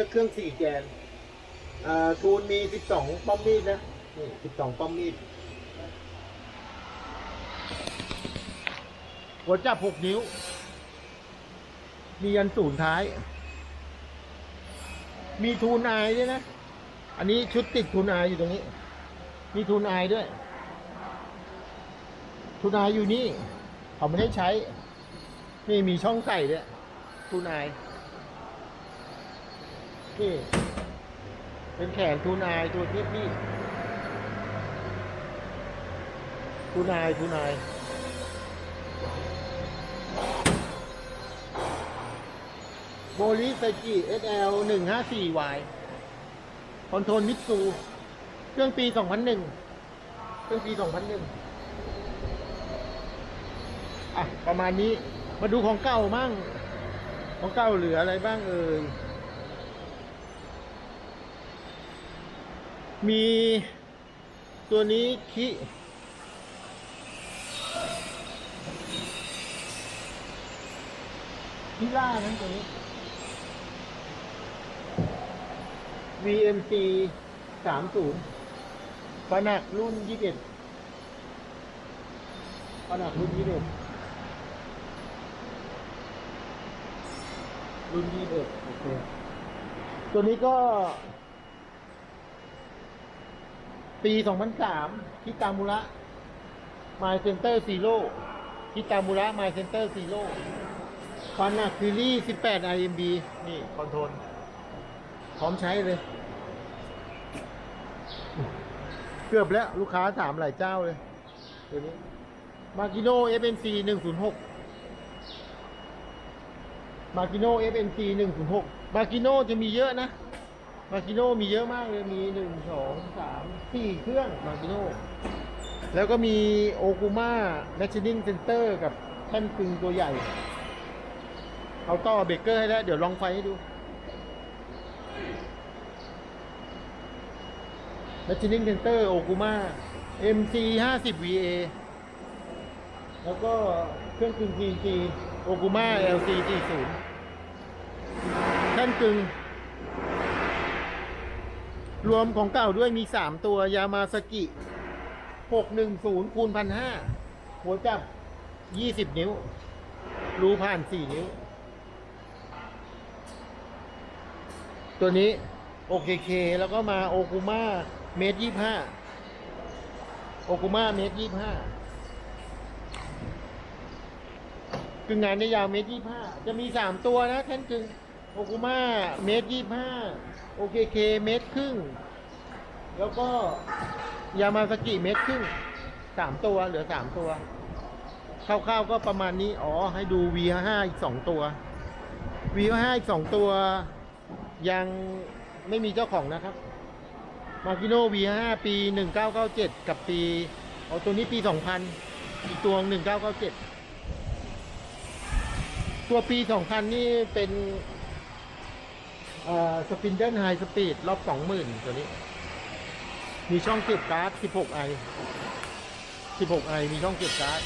ลือกเครื่องสี่แกนทูนมีสิบสองป้อมมีดนะนี่สิบสองป้อมมีดหัวจับหกนิ้ว มียันศูนย์ท้าย มีทูนไอายด้วยนะ อันนี้ชุดติดทูนไอายอยู่ตรงนี้ มีทูนไอายด้วย ทูนไอายอยู่นี่เขาไม่ได้ใช้ นี่มีช่องใส่ด้วยทูนไอาย นี่ เป็นแขนทูนายตัวเทียบนี่ทูนายทูนายโมลิสกิ SL หนึ่งห้าสี่ Y คอนโทรลมิตซูเครื่องปี 2001 เครื่องปี 2001 อะ ประมาณนี้ มาดูของเก่ามั่ง ของเก่าเหลืออะไรบ้างเอ่ย มีตัวนี้คิคิล่านะตัวนี้ VMC สามศูนย์ปนักรุ่นยี่สิบเอ็ดปนักรุ่นยี่สิบเอ็ดรุ่นยี่สิบเอ็ดโอเค ตัวนี้ก็ ปี 2003คิตามุระ My Center Zero คิตามุระ My Center Zero ปานักซีรีส์18 IMB นี่ คอนโทรลพร้อมใช้เลย เกือบแล้วลูกค้าถามหลายเจ้าเลยตัวนี้มากิโน FNC 106มากิโน FNC 106มากิโนจะมีเยอะนะ มากิโน่มีเยอะมากเลยมีหนึ่งสองสามสี่เครื่องมากิโน่แล้วก็มีโอกูมาแมชชีนิ่งเซนเตอร์กับแท่นกึงตัวใหญ่ เอาต่อเบรกเกอร์ให้แล้ว เดี๋ยวลองไฟให้ดูแมชชีนิ่งเซนเตอร์โอกูมา MC 50 VA แล้วก็เครื่องกึ่ง CNC โอกูมา LC 40แท่นกึ่ง รวมของเก่าด้วยมี 3 ตัวยามาสกิ 610คูณ1,500หัวจับ 20 นิ้ว รูผ่าน 4 นิ้ว ตัวนี้โอเคเคแล้วก็มาโอกูมาเมตรยี่ห้าโอกูมาเมตรยี่ห้าคืองานได้ยาวเมตรยี่ห้าจะมีสามตัวนะท่นกึงโอกูมาเมตรยี่ห้า โอเคเคเมตรครึ่ง แล้วก็ยามาสกิเมตรครึ่งสามตัวเหลือสามตัวคร่าวๆก็ประมาณนี้ อ๋อ ให้ดู V5 อีกสองตัว V5 อีกสองตัว ยังไม่มีเจ้าของนะครับ มากิโน V5 ปี 1997 กับปีเอาตัวนี้ปี 2000 อีกตัว 1997 ตัวปี 2000 นี่เป็น สปินเดิลไฮสปีดรอบ 20,000 ตัวนี้ มีช่องเก็บการ์ด 16i 16i มีช่องเก็บการ์ด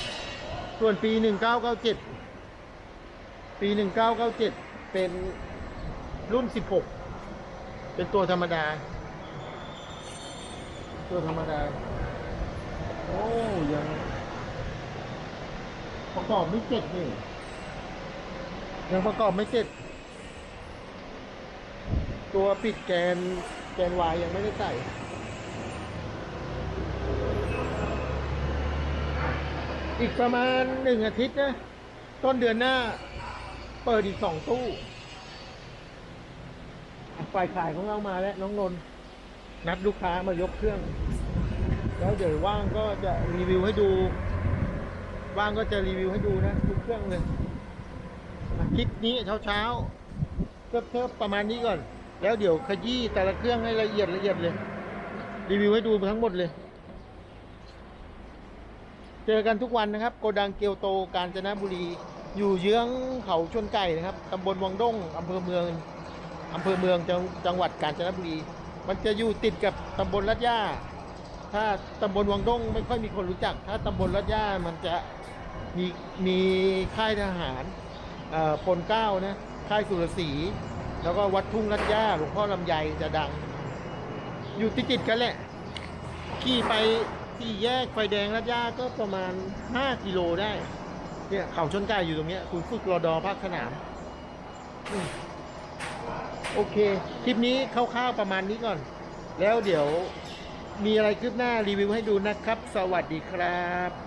ส่วนปี 1997 ปี 1997 เป็นรุ่น 16 เป็นตัวธรรมดา ตัวธรรมดา โอ้ยังประกอบไม่เสร็จนี่ยังประกอบไม่เสร็จ ตัวปิดแกนแกนวายยังไม่ได้ใส่อีกประมาณหนึ่งอาทิตย์นะ ต้นเดือนหน้า เปิดอีกสองตู้ฝ่ายขายของเรามาแล้ว น้องนนท์นัดลูกค้ามายกเครื่อง แล้วเดี๋ยวว่างก็จะรีวิวให้ดู ว่างก็จะรีวิวให้ดูนะทุกเครื่องเลยคลิปนี้เช้าเช้าๆเทิบเทิบประมาณนี้ก่อน แล้วเดี๋ยวขยี้แต่ละเครื่องให้ละเอียดละเอียดเลย รีวิวให้ดูทั้งหมดเลย เจอกันทุกวันนะครับ โกดังเกียวโตกาญจนบุรี อยู่เยื้องเขาชนไก่นะครับตำบลวังด้งอำเภอเมืองอำเภอเมืองจังจังหวัดกาญจนบุรี มันจะอยู่ติดกับตำบลลัดย่า ถ้าตำบลวังด้งไม่ค่อยมีคนรู้จัก ถ้าตำบลลัดย่ามันจะมีมีค่ายทหารเอ่อพลเก้านะค่ายสุรศรี แล้วก็วัดทุ่งรัดย่าหลวงพ่อลำไยจะดัง อยู่ติดติดๆกันแหละ ขี่ไปสี่แยกไฟแดงรัดย่าก็ประมาณห้ากิโลได้ เนี่ยเขาชนไก่อยู่ตรงเนี้ยคุณฝึกรอดอภาคสนามอืมโอเค คลิปนี้คร่าวๆประมาณนี้ก่อน แล้วเดี๋ยวมีอะไรคืบหน้ารีวิวให้ดูนะครับ สวัสดีครับ